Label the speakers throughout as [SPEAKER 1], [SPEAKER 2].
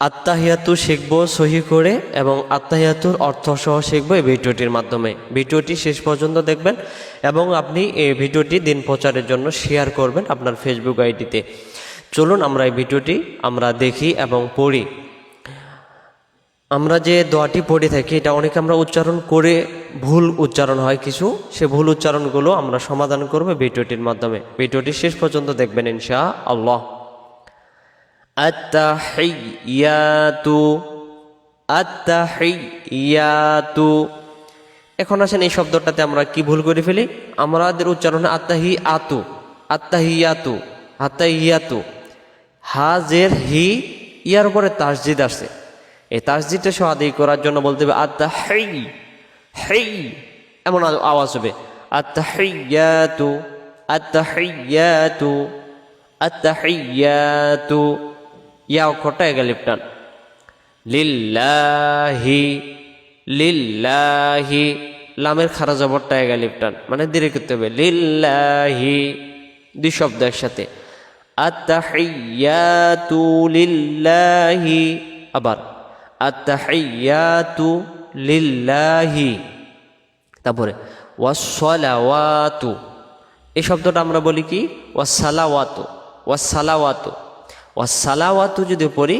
[SPEAKER 1] আত্মাহিয়াতু শিখব সহি করে এবং আত্মাহিয়াতুর অর্থ সহ শিখব এই ভিডিওটির মাধ্যমে। ভিডিওটি শেষ পর্যন্ত দেখবেন এবং আপনি এই ভিডিওটি দিন প্রচারের জন্য শেয়ার করবেন আপনার ফেসবুক আইডিতে। চলুন আমরা এই ভিডিওটি আমরা দেখি এবং পড়ি। আমরা যে দোয়াটি পড়ে থাকি, এটা অনেকে আমরা উচ্চারণ করে ভুল উচ্চারণ হয় কিছু, সে ভুল উচ্চারণগুলো আমরা সমাধান করব ভিডিওটির মাধ্যমে। ভিডিওটি শেষ পর্যন্ত দেখবেন ইনশা আল্লাহ আত্তাহিয়াতু আত্তাহিয়াতু। এখন আসেন এই শব্দটাতে আমরা কি ভুল করে ফেলি? আমাদের উচ্চারণে আত্তাহি আতু আত্তাহিয়াতু আত্তাহিয়াতু। হাজের হি, ইয়ার উপরে তাসজিদ আসছে এই তাসজিদটা সহ করার জন্য বলতে হবে আত্মা হেই হেই এমন আওয়াজ হবে। আত্মা হেইয়াতু আত্মা হেইয়াতু আত্মা হেইয়াতু ইয়া অক্ষরটা এগালিপ টান লিল্লাহি লিল্লাহি, লামের খারা জবরটা এগালিপ টান মানে ধীরে করতে হবে। লিল্লাহি, দুই শব্দ একসাথে। আত্তাহিয়াতু লিল্লাহি, আবার। আত্তাহিয়াতু লিল্লাহি। তারপরে ওয়াসলাওয়াতু এই শব্দটা আমরা বলি কি? ওয়াসালাওয়াতু ওয়াসালাওয়াতু ওয়াসালাওয়াতু যদি পড়ি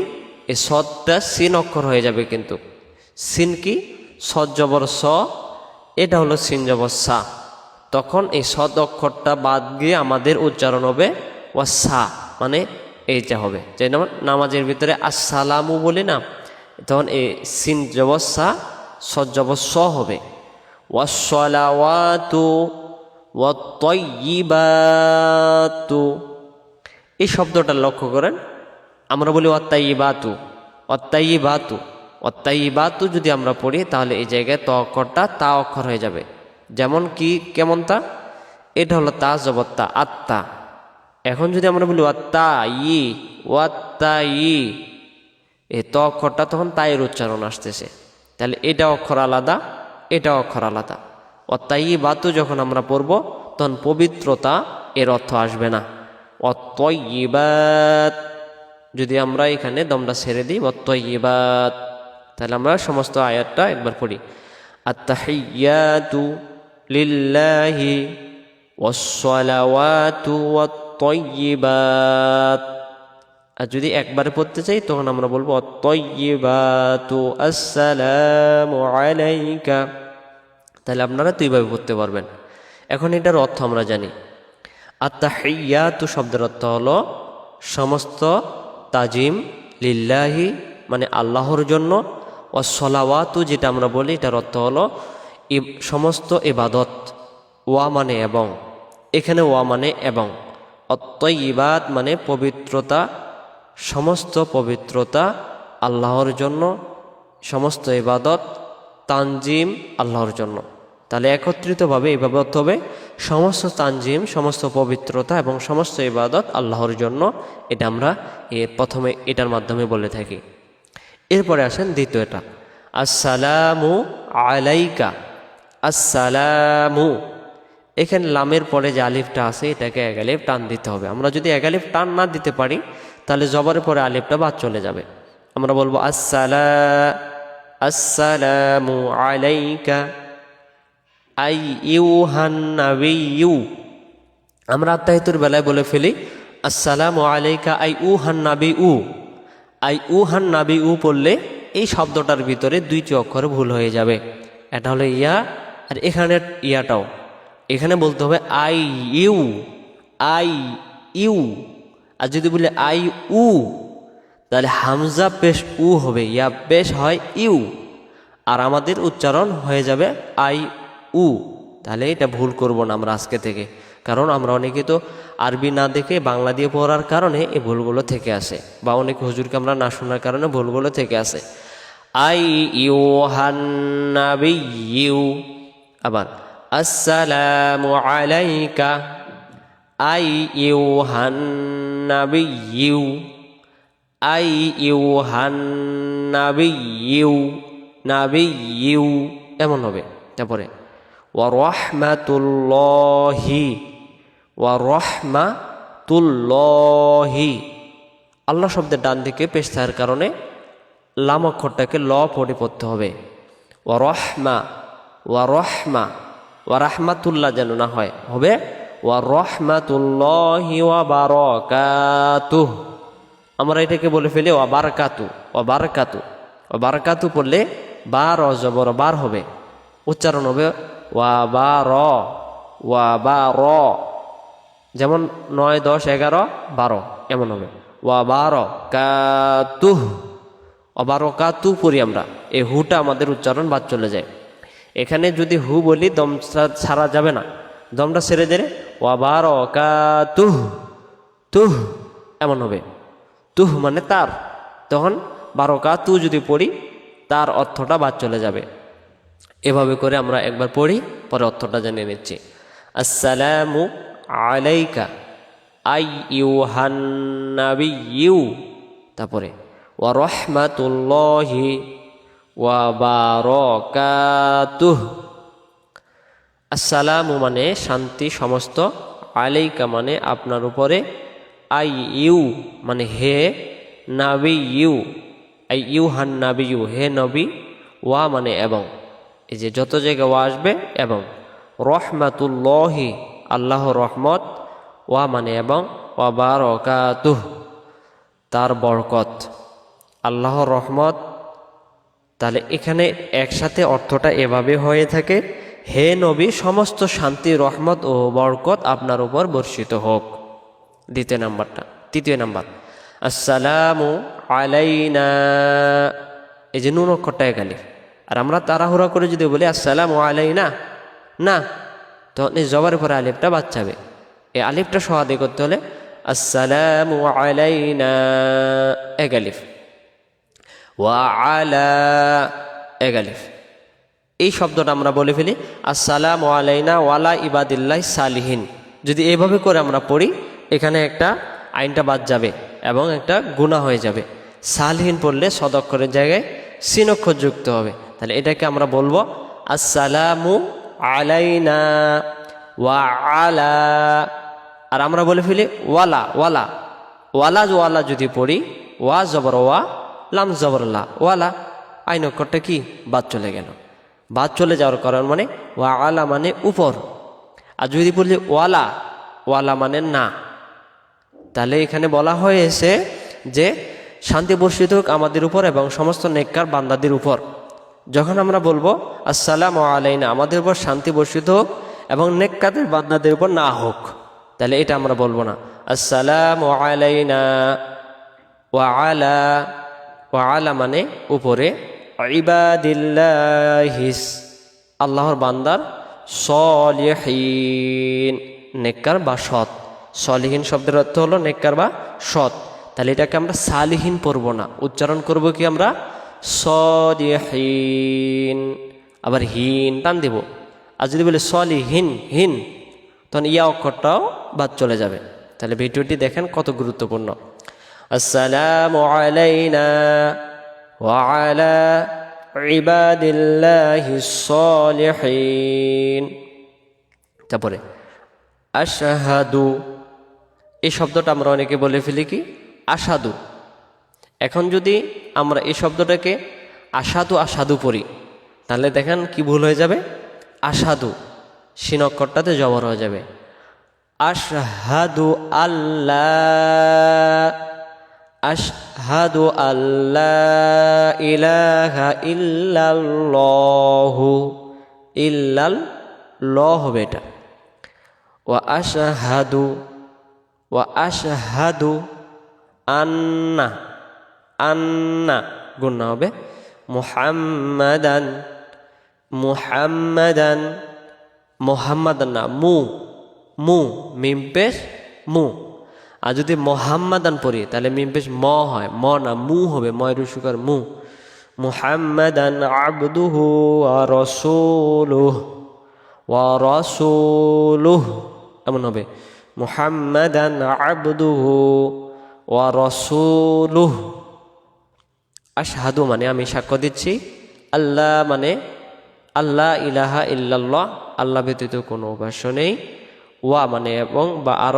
[SPEAKER 1] এই সদটা সিন অক্ষর হয়ে যাবে কিন্তু। সিন কি? সদ জবর স, এটা হলো সিন জবর সা। তখন এই সদ অক্ষরটা বাদ গিয়ে আমাদের উচ্চারণ হবে ও ওয়াসা মানে এইটা হবে। যে নামাজের ভিতরে আসসালামু বলি না, তখন এই সিন জবর সা, সদ জবর স হবে। ওয়াসলাওয়াতু ওয়াত্তয়িবাতু এই শব্দটা লক্ষ্য করেন। আমরা বলি অত্তাইবাতু অত্তাইবাতু অত্তাইবাতু যদি আমরা পড়ি তাহলে এই জায়গায় ত অক্ষরটা তা অক্ষর হয়ে যাবে। যেমন কি, কেমন তা? এটা হলো তা জবত্তা আত্মা। এখন যদি আমরা বলি ওয়াত্তা ই ওয়াত্তা ই এই ত অক্ষরটা তখন তাইয়ের উচ্চারণ আসতেছে। তাহলে এটা অক্ষর আলাদা, এটা অক্ষর আলাদা। অত্যায়ী বাতু যখন আমরা পড়ব, তখন পবিত্রতা এর অর্থ আসবে না। অত্যইবাত যদি আমরা এখানে দমটা ছেড়ে দিই অত্যইবাত তাহলে আমরা সমস্ত আয়াতটা একবার পড়ি। আত্তাহিয়াতু লিল্লাহি ওয়াত্তয়িবাত আর যদি একবারে পড়তে চাই, তখন আমরা বলব আলাইকা। তাহলে আপনারা দুইভাবে পড়তে পারবেন। এখন এটার অর্থ আমরা জানি। আত্মাহিয়াতু শব্দের অর্থ হলো, সমস্ত তাজিম লিল্লাহি মানে আল্লাহর জন্য ও সলাওয়াতু যেটা আমরা বলি, এটার অর্থ হলো সমস্ত ইবাদত, ওয়া মানে এবং। এখানে ওয়া মানে এবং। অত্যইবাদ মানে পবিত্রতা, সমস্ত পবিত্রতা আল্লাহর জন্য, সমস্ত ইবাদত, তানজিম আল্লাহর জন্য। তাহলে একত্রিতভাবে অর্থ হবে, সমস্ত তানজিম, সমস্ত পবিত্রতা এবং সমস্ত ইবাদত আল্লাহর জন্য, এটা আমরা এ প্রথমে এটার মাধ্যমে বলে থাকি। এরপরে আসেন দ্বিতীয়টা আসসালামু আলাইকা। আসসালামু। এখানে লামের পরে যে আলিফটা আছে, এটাকে এগালিফ টান দিতে হবে। আমরা যদি এগালিফ টান না দিতে পারি, তাহলে জবরের পরে আলিফটা বাদ চলে যাবে। আমরা বলব আসসালা আসসালামু আলাইকা। আই ইউ ইউহান নাবিয়ু আমরা আত্মাহিতুর বেলায় বলে ফেলি, আসসালামু আলাইকা আই উহান নাবি উ আই উহান নাবি উ পড়লে এই শব্দটার ভিতরে দুইটি অক্ষর ভুল হয়ে যাবে। এটা হলো ইয়া আর এখানে ইয়াটাও। এখানে বলতে হবে আই ইউ আই ইউ আর যদি বলে আই উ তাহলে হামজা পেশ উ হবে। ইয়া পেশ হয় ইউ। আর আমাদের উচ্চারণ হয়ে যাবে আই উ, তাহলে এটা ভুল করব না আমরা আজকে থেকে। কারণ আমরা অনেকে তো আরবি না দেখে বাংলা দিয়ে পড়ার কারণে এই ভুলগুলো থেকে আসে বা অনেক হুজুরকে আমরা না শোনার কারণে ভুলগুলো থেকে আসে। আই ইউ হান্নাবি ইউ আবার আসসালামু আলাইকা, আই ইউ হান্নাবি ইউ আই ইউ হান নাবি ইউ নাবি ইউ এমন হবে। তারপরে ওয়া রহমাতুল্লাহি ওয়া রহমাতুল্লাহি আল্লাহ শব্দের ডান দিকে পেশ থাকার কারণে লাম অক্ষরটাকে ল পড়ে পড়তে হবে। ও রহমা ওয়া রহমা ওয়া রাহমাতুল্লাহ যেন না হয়, হবে ওয়া রহমাতুল্লাহি ওয়া বারাকাতুহ আমরা এটাকে বলে ফেলি ওয়া বারাকাতু ওয়া বারাকাতু ওয়া বারাকাতু পড়লে বার জবর বার হবে, উচ্চারণ হবে ওয়া বা র বা র যেমন নয়, দশ, এগারো, বারো, এমন হবে। ওয়া বারো কাতুহ। অবারো কাতু পড়ি আমরা। এই হুটা আমাদের উচ্চারণ বাদ চলে যায়। এখানে যদি হু বলি, দম ছাড়া যাবে না। দমটা ছেড়ে দিলে ওয়া বারো কাতুহ। তুহ, এমন হবে। তুহ মানে তার। তখন বারো কাতু যদি পড়ি, তার অর্থটা বাদ চলে যাবে। এভাবে করে আমরা একবার পড়ি, পরে অর্থটা জেনে নিচ্ছি। আসসালামু আলাইকা আই ইউ হান্নাবি ইউ তারপরে, ওয়া রহমাতুল্লাহি ওয়া বারাকাতুহ। আসসালামু মানে শান্তি, সমস্ত। আলাইকা মানে আপনার উপরে। আই ইউ মানে হে নাবি ইউ আই ইউ হান নাবি ইউ হে নবী। ওয়া মানে এবং। এই যে যত জায়গায় ওয়া আসবে এবং রহমাতুল্লাহি আল্লাহ রহমত, ওয়া মানে এবং ওয়া বারকাতুহ তার বরকত। আল্লাহর রহমত, তাহলে এখানে একসাথে অর্থটা এভাবে হয়ে থাকে, হে নবী, সমস্ত শান্তি, রহমত ও বরকত আপনার উপর বর্ষিত হোক। দ্বিতীয় নাম্বারটা, তৃতীয় নাম্বার, আসসালামু আলাইনা, এই যে নুন অক্ষরটা এখানে আর আমরা তাড়াহুড়া করে যদি বলি, আসসালামু আলাইনা, না, তখন এই জবার পরে আলিফটা বাচ্চাবে। এই আলিফটা সহাদে করতে হলে, আসসালামু আলাইনা, এক আলিফ। ওয়া আলা, এক আলিফ। এই শব্দটা আমরা বলে ফেলি, আসসালাম আলাইনা ওয়ালা ইবাদিল্লাহ সালিহিন। যদি এইভাবে করে আমরা পড়ি, এখানে একটা আইনটা বাদ যাবে এবং একটা গুণা হয়ে যাবে। সালহীন পড়লে সদক্ষরের জায়গায় সিনক্ষর যুক্ত হবে। তাহলে এটাকে আমরা বলব আসসালামু আলাইনা ওয়া আলা। আর আমরা বলে ফেলি ওয়ালা ওয়ালা। ওয়ালা ওয়ালা যদি পড়ি, ওয়া জবর ওয়া, লাম জবর লা। ওয়ালা, আইন অক্ষরটা কি? বাদ চলে গেল। বাদ চলে যাওয়ার কারণ মানে ওয়া আলা মানে উপর। আর যদি বলি ওয়ালা ওয়ালা মানে না। তাহলে এখানে বলা হয়েছে যে শান্তি বর্ষিত হোক আমাদের উপর এবং সমস্ত নেককার বান্দাদের উপর। যখন আমরা বলব, আসসালাম আলাইনা আমাদের উপর শান্তি বর্ষিত হোক এবং নেককাদের বান্দাদের উপর না হোক, তাহলে এটা আমরা বলব না। আসসালাম আলাইনা ওয়া আলা ওয়া আলা মানে উপরে। ইবাদিল্লাহিস আল্লাহর বান্দার সলিহীন। নেককার বা সৎ। সলিহীন শব্দের অর্থ হলো নেককার বা সৎ। তাহলে এটাকে আমরা সালিহীন পড়ব না উচ্চারণ করব কি আমরা সলিহীন আবার হিন টান দিব আর যদি বলি সলিহীন হিন তখন ইয়া অক্ষরটাও বাদ চলে যাবে তাহলে ভিডিওটি দেখেন কত গুরুত্বপূর্ণ আসসালামু আলাইনা وعلى عباد الله الصالحين তারপরে আশাহাদু এই শব্দটা আমরা অনেকে বলে ফেলি কি আসাদু এখন যদি আমরা এই শব্দটাকে আসাদু আসাদু পড়ি, তাহলে দেখেন কি ভুল হয়ে যাবে? আসাদু সিনক্ষরটাতে জবর হয়ে যাবে। আশহাদু আল্লাহ আশহাদু আল্লাহ ইলাহা ইল্লাল্লাহু। ইল্লাল ল হবে এটা। ওয়া আশহাদু ওয়া আশহাদু আন্না আন্না, গুণা হবে মুহাম্মাদান মুহাম্মাদান, মোহাম্মদান না, মু মু, মিম পেশ, মু। আর যদি মোহাম্মদান পড়ি, তাহলে মিম পেশ ম হয়, ম না, মু হবে ময় রুসুকার মু। মুহাম্মাদান আবদুহু রাসূলুহ, ওয়া রাসূলুহ, এমন হবে। মুহাম্মাদান আবদুহু ওয়া রসুলুহ। আশহাদু মানে আমি সাক্ষ্য দিচ্ছি। আল্লাহ মানে আল্লাহ ইলাহা ইল্লাল্লাহ, আল্লাহ ব্যতীত কোনো উপাস্য নেই। ওয়া মানে এবং বা আরও